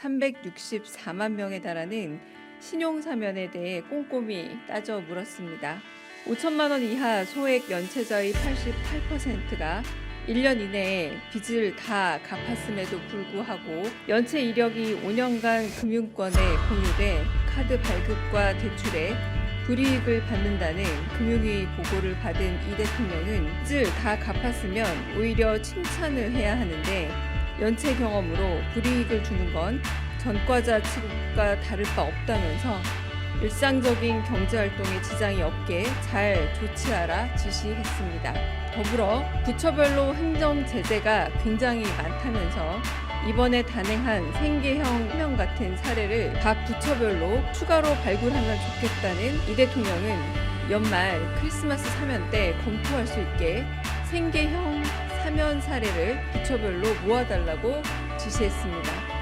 364만 명에 달하는 신용 사면에 대해 꼼꼼히 따져 물었습니다. 5천만 원 이하 소액 연체자의 88%가 1년 이내에 빚을 다 갚았음에도 불구하고 연체 이력이 5년간 금융권에 공유돼 카드 발급과 대출에 불이익을 받는다는 금융위 보고를 받은 이 대통령은 빚을 다 갚았으면 오히려 칭찬을 해야 하는데 연체 경험으로 불이익을 주는 건 전과자 취급과 다를 바 없다면서 일상적인 경제활동에 지장이 없게 잘 조치하라 지시했습니다. 더불어 부처별로 행정 제재가 굉장히 많다면서 이번에 단행한 생계형 명 같은 사례를 각 부처별로 추가로 발굴하면 좋겠다는 이 대통령은 연말 크리스마스 사면 때 검토할 수 있게 생계형 사면 사례를 부처별로 모아달라고 지시했습니다.